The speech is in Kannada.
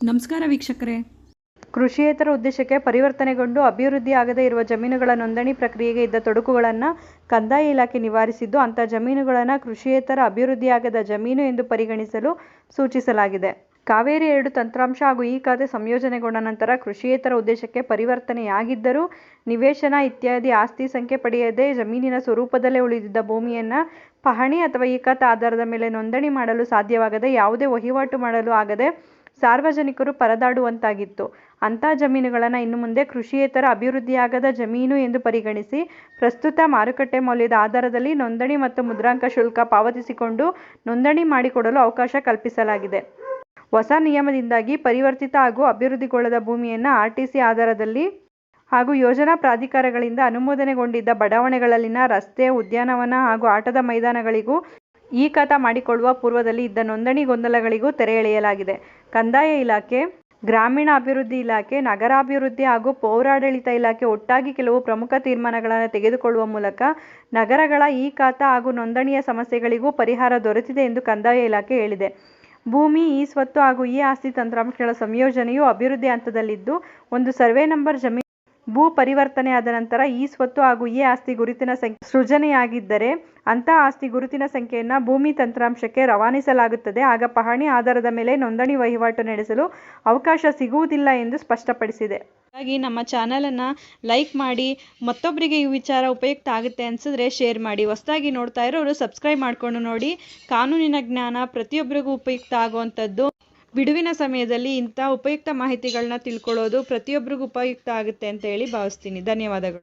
ನಮಸ್ಕಾರ ವೀಕ್ಷಕರೇ. ಕೃಷಿಯೇತರ ಉದ್ದೇಶಕ್ಕೆ ಪರಿವರ್ತನೆಗೊಂಡು ಅಭಿವೃದ್ಧಿ ಆಗದೇ ಇರುವ ಜಮೀನುಗಳ ನೋಂದಣಿ ಪ್ರಕ್ರಿಯೆಗೆ ಇದ್ದ ತೊಡಕುಗಳನ್ನು ಕಂದಾಯ ಇಲಾಖೆ ನಿವಾರಿಸಿದ್ದು, ಅಂಥ ಜಮೀನುಗಳನ್ನು ಕೃಷಿಯೇತರ ಅಭಿವೃದ್ಧಿಯಾಗದ ಜಮೀನು ಎಂದು ಪರಿಗಣಿಸಲು ಸೂಚಿಸಲಾಗಿದೆ. ಕಾವೇರಿ ಎರಡು ತಂತ್ರಾಂಶ ಹಾಗೂ ಈ ಖಾತೆ ಸಂಯೋಜನೆಗೊಂಡ ನಂತರ ಕೃಷಿಯೇತರ ಉದ್ದೇಶಕ್ಕೆ ಪರಿವರ್ತನೆಯಾಗಿದ್ದರೂ, ನಿವೇಶನ ಇತ್ಯಾದಿ ಆಸ್ತಿ ಸಂಖ್ಯೆ ಪಡೆಯದೆ ಜಮೀನಿನ ಸ್ವರೂಪದಲ್ಲೇ ಉಳಿದಿದ್ದ ಭೂಮಿಯನ್ನು ಪಹಣಿ ಅಥವಾ ಈ ಖಾತೆ ಆಧಾರದ ಮೇಲೆ ನೋಂದಣಿ ಮಾಡಲು ಸಾಧ್ಯವಾಗದೆ ಯಾವುದೇ ವಹಿವಾಟು ಮಾಡಲು ಆಗದೆ ಸಾರ್ವಜನಿಕರು ಪರದಾಡುವಂತಾಗಿತ್ತು. ಅಂಥ ಜಮೀನುಗಳನ್ನು ಇನ್ನು ಮುಂದೆ ಕೃಷಿಯೇತರ ಅಭಿವೃದ್ಧಿಯಾಗದ ಜಮೀನು ಎಂದು ಪರಿಗಣಿಸಿ ಪ್ರಸ್ತುತ ಮಾರುಕಟ್ಟೆ ಮೌಲ್ಯದ ಆಧಾರದಲ್ಲಿ ನೋಂದಣಿ ಮತ್ತು ಮುದ್ರಾಂಕ ಶುಲ್ಕ ಪಾವತಿಸಿಕೊಂಡು ನೋಂದಣಿ ಮಾಡಿಕೊಡಲು ಅವಕಾಶ ಕಲ್ಪಿಸಲಾಗಿದೆ. ಹೊಸ ನಿಯಮದಿಂದಾಗಿ ಪರಿವರ್ತಿತ ಹಾಗೂ ಅಭಿವೃದ್ಧಿಗೊಳ್ಳದ ಭೂಮಿಯನ್ನು ಆರ್ಟಿಸಿ ಆಧಾರದಲ್ಲಿ ಹಾಗೂ ಯೋಜನಾ ಪ್ರಾಧಿಕಾರಗಳಿಂದ ಅನುಮೋದನೆಗೊಂಡಿದ್ದ ಬಡಾವಣೆಗಳಲ್ಲಿನ ರಸ್ತೆ, ಉದ್ಯಾನವನ ಹಾಗೂ ಆಟದ ಮೈದಾನಗಳಿಗೂ ಈ ಖಾತಾ ಮಾಡಿಕೊಳ್ಳುವ ಪೂರ್ವದಲ್ಲಿ ಇದ್ದ ನೋಂದಣಿ ಗೊಂದಲಗಳಿಗೂ ತೆರೆ ಎಳೆಯಲಾಗಿದೆ. ಕಂದಾಯ ಇಲಾಖೆ, ಗ್ರಾಮೀಣಾಭಿವೃದ್ಧಿ ಇಲಾಖೆ, ನಗರಾಭಿವೃದ್ಧಿ ಹಾಗೂ ಪೌರಾಡಳಿತ ಇಲಾಖೆ ಒಟ್ಟಾಗಿ ಕೆಲವು ಪ್ರಮುಖ ತೀರ್ಮಾನಗಳನ್ನು ತೆಗೆದುಕೊಳ್ಳುವ ಮೂಲಕ ನಗರಗಳ ಈ ಖಾತ ಹಾಗೂ ನೋಂದಣಿಯ ಸಮಸ್ಯೆಗಳಿಗೂ ಪರಿಹಾರ ದೊರೆತಿದೆ ಎಂದು ಕಂದಾಯ ಇಲಾಖೆ ಹೇಳಿದೆ. ಭೂಮಿ, ಈ ಸ್ವತ್ತು ಹಾಗೂ ಈ ಆಸ್ತಿ ತಂತ್ರಾಂಶಗಳ ಸಂಯೋಜನೆಯು ಅಭಿವೃದ್ಧಿ ಹಂತದಲ್ಲಿದ್ದು, ಒಂದು ಸರ್ವೆ ನಂಬರ್ ಜಮೀನು ಭೂ ಪರಿವರ್ತನೆ ಆದ ನಂತರ ಈ ಸ್ವತ್ತು ಹಾಗೂ ಈ ಆಸ್ತಿ ಗುರುತಿನ ಸಂಖ್ಯೆ ಸೃಜನೆಯಾಗಿದ್ದರೆ ಅಂತ ಆಸ್ತಿ ಗುರುತಿನ ಸಂಖ್ಯೆಯನ್ನು ಭೂಮಿ ತಂತ್ರಾಂಶಕ್ಕೆ ರವಾನಿಸಲಾಗುತ್ತದೆ. ಆಗ ಪಹಣಿ ಆಧಾರದ ಮೇಲೆ ನೋಂದಣಿ ವಹಿವಾಟು ನಡೆಸಲು ಅವಕಾಶ ಸಿಗುವುದಿಲ್ಲ ಎಂದು ಸ್ಪಷ್ಟಪಡಿಸಿದೆ. ಹಾಗಾಗಿ ನಮ್ಮ ಚಾನಲನ್ನು ಲೈಕ್ ಮಾಡಿ ಮತ್ತೊಬ್ಬರಿಗೆ ಈ ವಿಚಾರ ಉಪಯುಕ್ತ ಆಗುತ್ತೆ ಅನಿಸಿದ್ರೆ ಶೇರ್ ಮಾಡಿ. ಹೊಸದಾಗಿ ನೋಡ್ತಾ ಇರೋರು ಸಬ್ಸ್ಕ್ರೈಬ್ ಮಾಡಿಕೊಂಡು ನೋಡಿ. ಕಾನೂನಿನ ಜ್ಞಾನ ಪ್ರತಿಯೊಬ್ಬರಿಗೂ ಉಪಯುಕ್ತ ಆಗುವಂಥದ್ದು. ಬಿಡುವಿನ ಸಮಯದಲ್ಲಿ ಇಂಥ ಉಪಯುಕ್ತ ಮಾಹಿತಿಗಳನ್ನ ತಿಳ್ಕೊಳ್ಳೋದು ಪ್ರತಿಯೊಬ್ಬರಿಗೂ ಉಪಯುಕ್ತ ಆಗುತ್ತೆ ಅಂತ ಹೇಳಿ ಭಾವಿಸ್ತೀನಿ. ಧನ್ಯವಾದಗಳು.